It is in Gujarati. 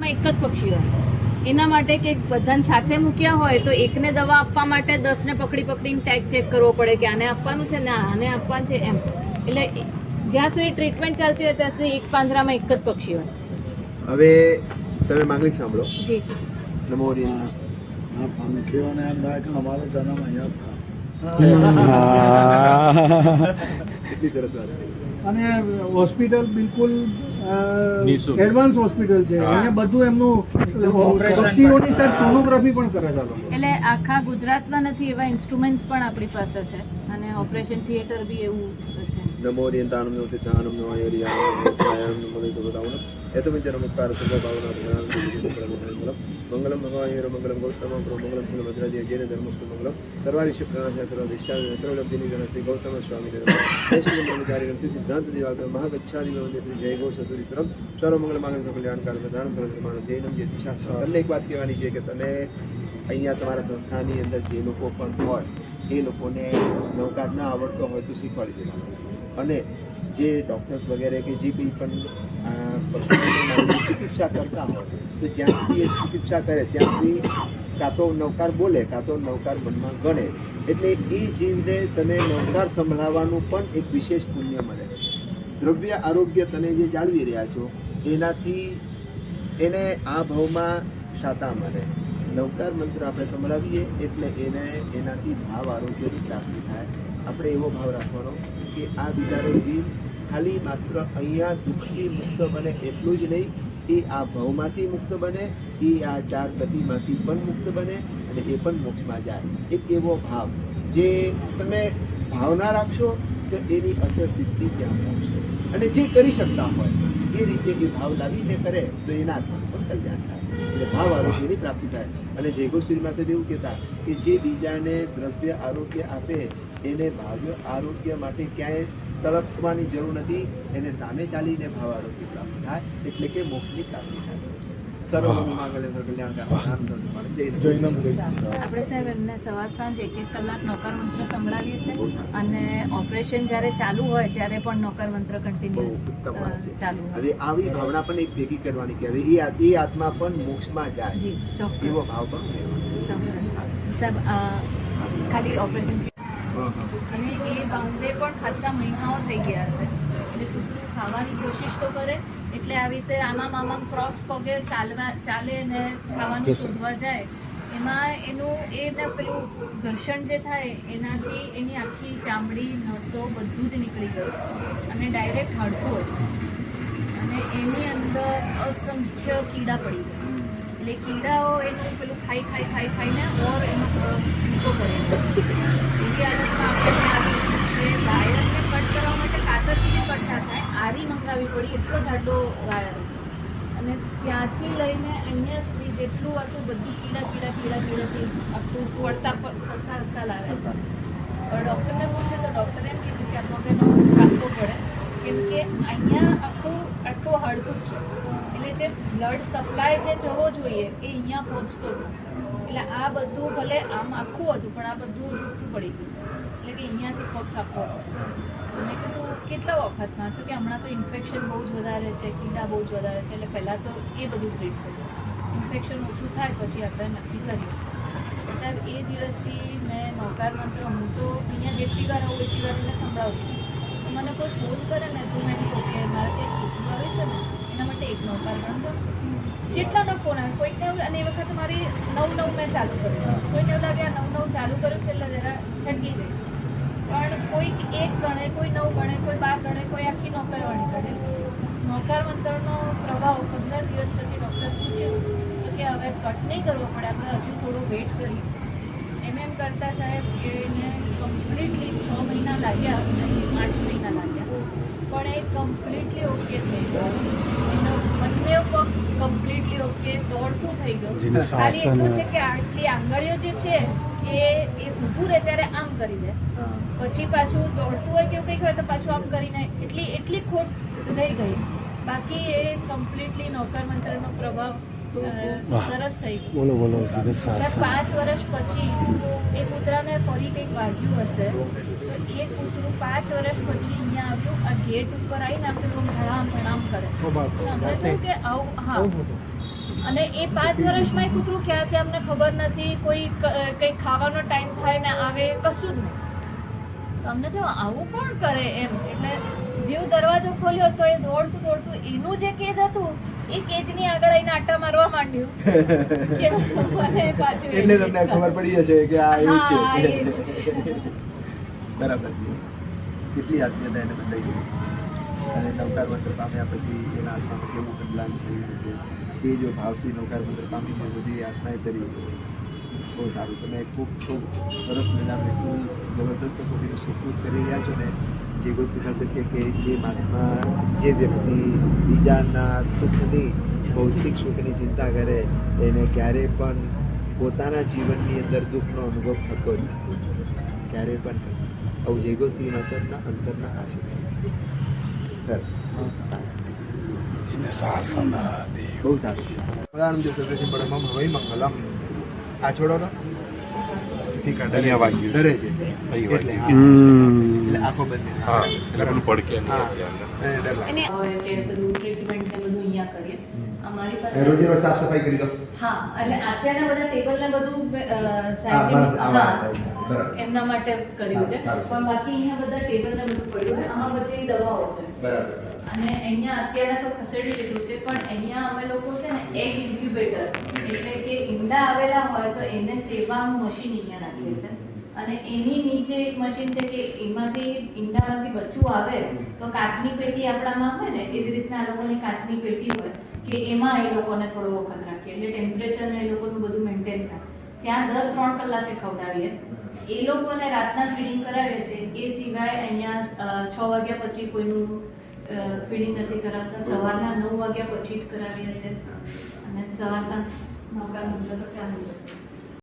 માં એક જ પક્ષી હોય. એના માટે કે બધાને સાથે મૂક્યા હોય તો એકને દવા આપવા માટે દસને પકડી પકડીને ટેગ ચેક કરવો પડે કે આને આપવાનું છે ને આને આપવાનું છે એમ. એટલે જ્યાં સુધી ટ્રીટમેન્ટ ચાલતી હોય ત્યાં સુધી એક પાંજરામાં એક જ પક્ષી હોય. હવે તમે માંગણી સાંભળો. જી. નમો પંખીઓને એમ થાય કે અમારો જન્મ અહીંયા. અને હોસ્પિટલ બિલકુલ. એડવાન્સ હોસ્પિટલ છે. અહીંયા બધું એમનું પક્ષીઓની પણ. સાથે સોનોગ્રાફી પણ કરે છે એટલે આખા ગુજરાતમાં નથી એવા ઇન્સ્ટ્રુમેન્ટ્સ પણ આપણી પાસે છે અને ઓપરેશન થિયેટર બી એવું છે નમો રિયંતાનમ નો સિદ્ધાનમ નો આયુર્યાનમ નો પ્રાયામ નો મલિતો બતાવનો એતમિંચ નમસ્કાર સર્વ ભાવના ભગવાન મંગલમ મંગલમ ભગવાન હેરો મંગલમ ગૌતમ પ્રો મંગલમ ફૂલ ભદ્રાજી જૈન ધર્મસ્તુ મંગલમ સર્વારી શુક્રાના સર્વ દિશા સર્વલબ્ધિની ગણ શ્રી ગૌતમ સ્વામી જય મંગલચારી શ્રી સિદ્ધાંત દિવાકર મહાગચ્છાદિ મંદિર શ્રી જય ગૌ સતુરીશ્વરમ સર્વ મંગલ માંગલ કલ્યાણકાર પ્રધાન સર્વમાન જૈનમ જે દિશા તમને એક વાત કહેવાની છે કે તમે અહીંયા તમારા સંસ્થાની અંદર જે લોકો પણ હોય એ લોકોને નૌકાર ના આવડતો હોય તો શીખવાડી દેવાનું અને જે ડૉક્ટર્સ વગેરે કે જે કંઈ પણ પશુઓની ચિકિત્સા કરતા હોય તો જ્યાંથી એ ચિકિત્સા કરે, ત્યાંથી કાં તો નવકાર બોલે, કાં તો નવકાર મનમાં ગણે. એટલે એ જીવને તમે નવકાર સંભળાવવાનું પણ એક વિશેષ પુણ્ય મળે. દ્રવ્ય આરોગ્ય તમે જે જાળવી રહ્યા છો, એનાથી એને આ ભાવમાં શાતા મળે. નવકાર મંત્ર આપણે સંભળાવીએ, એટલે એને એનાથી ભાવ આરોગ્યની પ્રાપ્તિ થાય. આપણે એવો ભાવ રાખવાનો કે આ બિચારો જીવ ખાલી માત્ર અહીંયા દુઃખથી મુક્ત બને એટલું જ નહીં, એ આ ભવમાંથી મુક્ત બને, એ આ ચાર ગતિમાંથી પણ મુક્ત બને અને એ પણ મોક્ષમાં જાય. એક એવો ભાવ જે તમે ભાવના રાખશો તો એની અસર સિદ્ધિ ત્યાં પહોંચશે. અને જે કરી શકતા હોય, એ રીતે એ ભાવ લાવીને કરે તો એના આત્માનું પણ કલ્યાણ થાય. એટલે ભાવ આરોગ્યની પ્રાપ્તિ થાય. અને જયગોશ્રી માથે એવું કહેતા કે જે બીજાને દ્રવ્ય આરોગ્ય આપે એને ભાવ્ય આરોગ્ય માટે ક્યાંય તડપવાની જરૂર નથી. એને સામે ચાલીને ભાવ આરોગ્ય પ્રાપ્ત થાય એટલે કે મોક્ષની પ્રાપ્તિ થાય. આપણે સાહેબ એમને સવાર સાંજ એક એક કલાક નોકર મંત્ર સંભળાવીએ છીએ અને ઓપરેશન જ્યારે ચાલુ હોય ત્યારે પણ નોકર મંત્ર કન્ટિન્યુઅસ. ચાલુ હવે આવી ભાવના પણ એક ભેગી કરવાની કે હવે એ આ- એ આત્મા પણ મોક્ષમાં જાય એવો ભાવ પણ સાહેબ આ ખાલી ઓપરેશન અને એ બાઉન્ડે પણ ખાસા મહિનાઓ થઈ ગયા છે. એટલે કૂતરું ખાવાની કોશિશ તો કરે એટલે આવી રીતે આમામ આમામ ક્રોસ પગે ચાલવા ચાલે ને ખાવાનું શોધવા જાય એમાં એનું એને પેલું ઘર્ષણ જે થાય એનાથી એની આખી ચામડી નસો બધું જ નીકળી ગયું. અને ડાયરેક્ટ હાડકું અને એની અંદર અસંખ્ય કીડા પડી ગયા. એટલે કીડાઓ એનું પેલું ખાઈ ખાઈ ખાઈ ખાઈને ઓર એનો ભૂકો કરી દે એવી હાલતમાં આપણે આવ્યું કે વાયરને કટ કરવા માટે કાતરથી બી કટ ના થાય આરી મંગાવી પડી એટલો જાડો વાયર હતો અને ત્યાંથી લઈને અહીંયા સુધી જેટલું હતું, બધું કીડા કીડા કીડા કીડાથી આખું પડતા પડતા પડતા લાવે પણ ડૉક્ટરને પૂછ્યું તો ડૉક્ટરે એમ કીધું કે આ પગનો કાપવો પડે. કેમ કે અહીંયા આખું આટલું હાડકું છે. એટલે જે બ્લડ સપ્લાય જે જવો જોઈએ એ અહીંયા પહોંચતો હતો એટલે આ બધું ભલે આમ આખું હતું, પણ આ બધું જૂઠું પડી ગયું છે. એટલે કે અહીંયાથી પગ કાપવો. તો મેં કીધું, કેટલા વખતમાં? તો કે, હમણાં તો ઇન્ફેક્શન બહુ જ વધારે છે, કીડા બહુ જ વધારે છે. એટલે પહેલાં તો એ બધું ટ્રીટ કર્યું. ઇન્ફેક્શન ઓછું થાય, પછી આપણે નક્કી કરીએ સાહેબ, એ દિવસથી મેં નૌકાર મંત્ર, હું તો અહીંયા જેટલી વાર આવું, એટલી વાર એને સંભળાવતી તો મને કોઈ ફોન કરે ને, તો મેં કહું કે, મારે ત્યાં કુટુંબ આવે છે ને, એના માટે એક નૌકાર મંત્ર. જેટલાનો ફોન આવે કોઈકને એવું, અને એ વખતે મારી નવ નવ મેં ચાલુ કર્યું. કોઈને એવું લાગે, આ નવ નવ ચાલુ કર્યું છે, એટલે જરા છટકી ગઈ પણ કોઈક એક ગણે કોઈ નવ ગણે કોઈ બાર ગણે કોઈ આખી નોકરવાળી ગણે. નોકર મંત્રનો પ્રભાવ પંદર દિવસ પછી ડૉક્ટર પૂછ્યું તો કે હવે કટ નહીં કરવો પડે આપણે હજુ થોડો વેઇટ કરીએ. એમ એમ કરતાં સાહેબ એને કમ્પ્લીટલી છ મહિના લાગ્યા આઠ મહિના લાગ્યા. પણ એ કમ્પ્લીટલી ઓકે થઈ ગયો. એનો બંને પગ કમ્પ્લીટલી ઓકે દોડતું થઈ ગયું. ખાલી એટલું છે કે આટલી આંગળીઓ જે છે એ એ ઊભું રહે ત્યારે આમ કરી દે. પછી પાછું દોડતું હોય કે એવું કંઈક હોય તો પાછું આમ કરીને એટલી એટલી ખોટ રહી ગઈ. બાકી એ કમ્પ્લીટલી નોકર મંત્રનો પ્રભાવ સરસ થઈ ગયો. બોલો બોલો પાંચ વર્ષ પછી એ કૂતરાને ફરી કંઈક વાગ્યું હશે. તો એ કૂતરું પાંચ વર્ષ પછી અહીંયા આવ્યું આ ગેટ ઉપર આવીને આપણે લોકો ભણામ ભણામ કરે. તો અમને થયું કે આવું હા. અને એ પાંચ વર્ષમાં એ કૂતરું ક્યાં છે અમને ખબર નથી. કોઈ કંઈક કંઈ ખાવાનો ટાઈમ થાય ને આવે કશું જ નહીં. તો અમને તો આવું કોણ કરે એમ? એટલે જેવું દરવાજો ખોલ્યો તો એ દોડતું દોડતું એનું જે કેજ હતું એ કેજની આગળ આવીને આટા મારવા માંડ્યું. કે મને પાછું એટલે તમને ખબર પડી જશે કે આ એવું છે. બરાબર. કેટલી આત્મીયતા એને બદલાઈ છે અને નવકાર મંત્ર પામ્યા પછી એના આત્મામાં કેવું બદલાવ થયું છે? એ જો ભાવથી નૌકાર પામી છે બધી આત્માએ કરી. બહુ સારું. તમે ખૂબ ખૂબ સરસ મજાને ખૂબ જબરદસ્ત કોટીનું સુખરૂપ કરી રહ્યા છો ને, જે કોઈ શીખા શકીએ કે જે મહાત્મા જે વ્યક્તિ બીજાના સુખની, ભૌતિક સુખની ચિંતા કરે, એને ક્યારેય પણ પોતાના જીવનની અંદર દુઃખનો અનુભવ થતો નથી. ક્યારેય પણ આવું જયગોસ્તી માસ્ટરના અંતરના આશીર્વાદ છે. શાસન બહુ સારું છે પ્રધાનમ જે સદસ્ય પરમમ હવૈ મંગલમ આ છોડો ને છે ડરે છે એટલે. એટલે આંખો બંધ હા એટલે પેલું પડકે નહીં બધું ટ્રીટમેન્ટ ને બધું અહીંયા કરીએ. અમારી પાસે રોજે રોજ સાફ સફાઈ કરી દો. હા એટલે અત્યારના બધા ટેબલ ને બધું હા. એમના માટે કર્યું છે. પણ બાકી અહીંયા બધા ટેબલ ને બધું પડ્યું છે. આમાં બધી દવાઓ છે. બરાબર અને અહીંયા અત્યારે તો ખસેડી લીધું છે પણ અહીંયા અમે લોકો છે ને એગ ઇન્ક્યુબેટર એટલે કે ઈંડા આવેલા હોય તો એને સેવાનું મશીન અહીંયા રાખીએ છે. અને એની નીચે એક મશીન છે કે એમાંથી ઈંડામાંથી બચ્ચું આવે, તો કાચની પેટી આપણામાં હોય ને, એવી રીતના આ લોકોની કાચની પેટી હોય કે એમાં એ લોકોને થોડો વખત રાખીએ. એટલે ટેમ્પરેચર એ લોકોનું બધું મેન્ટેન થાય. ત્યાં દર ત્રણ કલાકે ખવડાવીએ. એ લોકોને રાતના ફીડિંગ કરાવીએ છીએ. એ સિવાય અહીંયા છ વાગ્યા પછી કોઈનું ફીડિંગ નથી કરાવતા. સવારના નવ વાગ્યા પછી જ કરાવીએ છીએ. અને સવાર સાંજ નવકાર મંત્ર ચાલુ છે